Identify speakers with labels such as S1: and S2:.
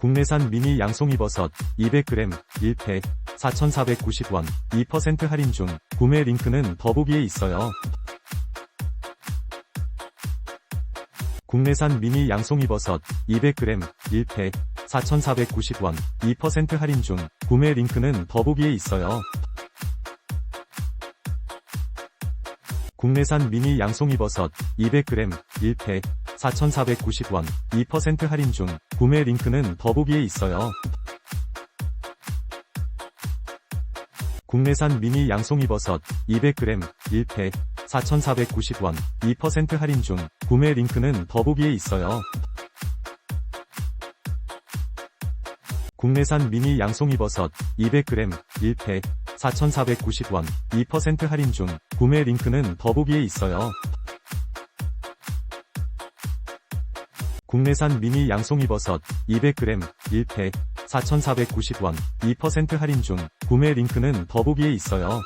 S1: 국내산 미니 양송이버섯 200g 1팩 4,490원 2% 할인 중 구매 링크는 더보기에 있어요. 국내산 미니 양송이버섯 200g 1팩 4,490원 2% 할인 중 구매 링크는 더보기에 있어요. 국내산 미니 양송이버섯 200g 1팩 4,490원 2% 할인 중 구매 링크는 더보기에 있어요. 국내산 미니 양송이버섯 200g 1팩 4,490원 2% 할인 중 구매 링크는 더보기에 있어요. 국내산 미니 양송이버섯 200g 1팩 4,490원 2% 할인 중 구매 링크는 더보기에 있어요. 국내산 미니 양송이버섯 200g 1팩 4,490원 2% 할인 중 구매 링크는 더보기에 있어요.